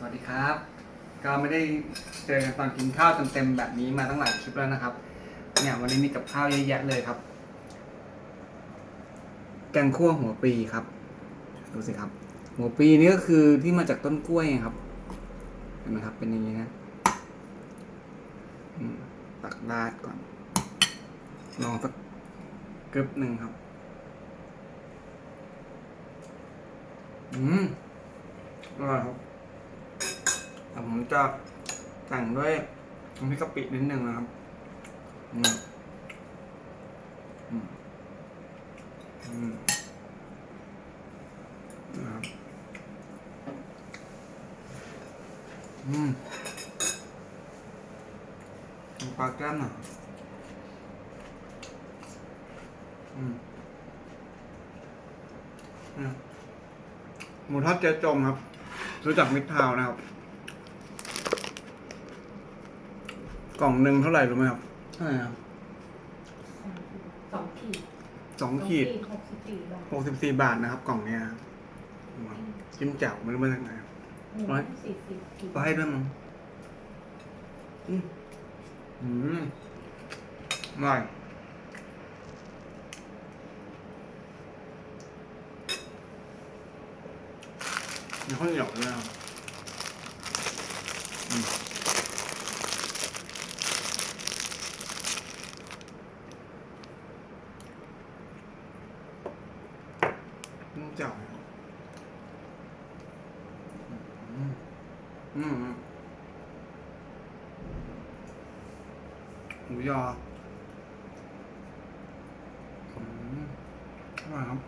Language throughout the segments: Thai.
สวัสดีครับ ก็ไม่ได้เจอกันตอนกินข้าวเต็มๆแบบนี้มาตั้งหลายคลิปแล้วนะครับ เนี่ยวันนี้มีกับข้าวเยอะแยะเลยครับ แกงคั่วหัวปลีครับ ดูสิครับ หัวปลีนี่ก็คือที่มาจากต้นกล้วยครับ เห็นไหมครับ เป็นอย่างนี้นะตักราดก่อน ลองสักกึบหนึ่งครับ อืมอร่อยครับ แต่ผมจะแต่งด้วยน้ำพริกกะปินิดนึงนะครับอืมอืมอืมนะครับอืมปลาแก้มหน่อยอืมอืมหมูทอดเจ๊จมครับ รู้จักมิตรทาวนะครับ กล่องหนึ่งเท่าไหร่รู้ไหมครับเท่าไหร่ครับสองขีดสองขีดหกสิบสี่บาทหกสิบสี่บาทนะครับ กล่องเนี้ยครับจิ้มแจ่วไม่รู้มาจากไหนครับหนึ่งร้อยสี่สิบขีดก็ให้ด้วยมั้งอืมอืมอร่อยมีข้าวเหนียวด้วยนะครับอืมน้ำ แจ่วอืมอืมอืมหมูยออืมอร่อยครับ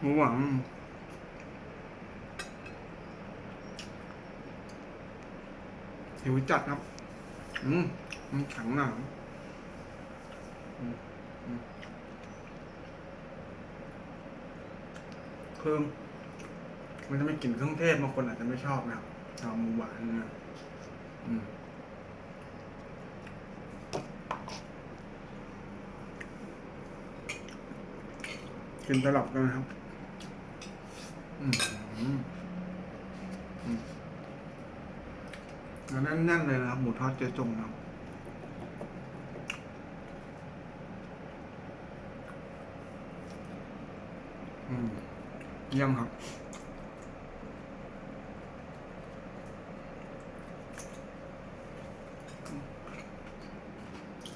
หมูหวัง หิวจัดครับ อืมมันแข็งหนาอือมันจะไม่กลิ่นเครื่องเทศบางคนอาจจะไม่ชอบนะครับชอบหมูหวานนะอืมกินตลับกันนะครับ อืมอืม อืมแล้วแน่นๆเลยนะครับ หมูทอดเจ๊จงนะครับเยี่ยมครับ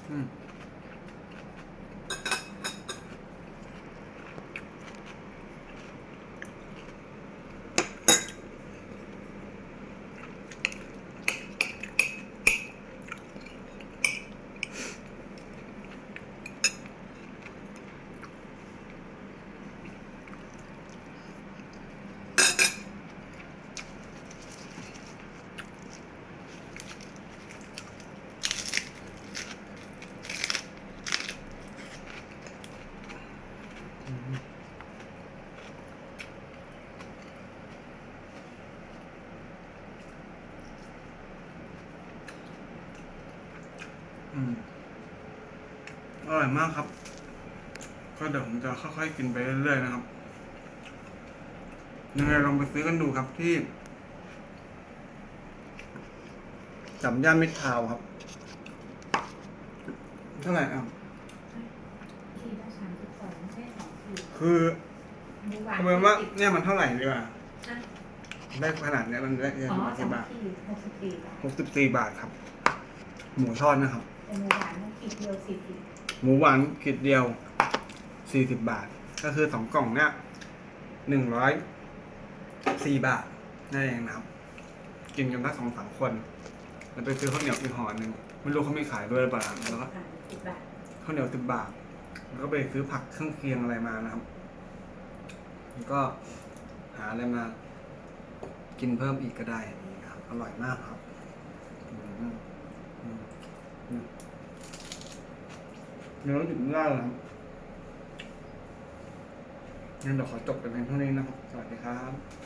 อืม อืมอร่อยมากครับ ก็เดี๋ยวผมจะค่อยๆกินไปเรื่อยๆนะครับ ยังไงลองไปซื้อกันดูครับที่จำย่านมิตรทาวน์ครับ เท่าไหร่อะขีดละสามสิบสองไม่ใช่สองขีดคือหมูหวานเอาเป็นว่าสิบเนี่ยมันเท่าไหร่ดีกว่าอะได้ขนาดเนี้ยมันได้อ๋อมาสกี่องบาทขีดหกสิบสี่บาท หกสิบสี่บาทครับ หมูทอดนะครับ เป็นหมูหวานนะขีดเดียวสี่ขีดหมูหวานขีดเดียวสี่สิบบาท ก็คือสองกล่องเนี่ยหนึ่งร้อยสี่บาทนั่นเองนะครับ กินกันได้สองสามคนแล้วไปซื้อข้าวเหนียวอีกห่อหนึ่งไม่รู้เขามีขายด้วยหรือเปล่าแล้วก็อ่าสิบบาทข้าวเหนียวสิบบาท แล้วก็ไปซื้อผักเครื่องเคียงอะไรมานะครับแล้วก็หาอะไรมา กินเพิ่มอีกก็ได้นะครับอร่อยมากครับอืมอืมอืม ยังรู้สึกไม่ได้เลยครับงั้นเดี๋ยวขอจบไปเพียงเท่านี้นะครับ สวัสดีครับ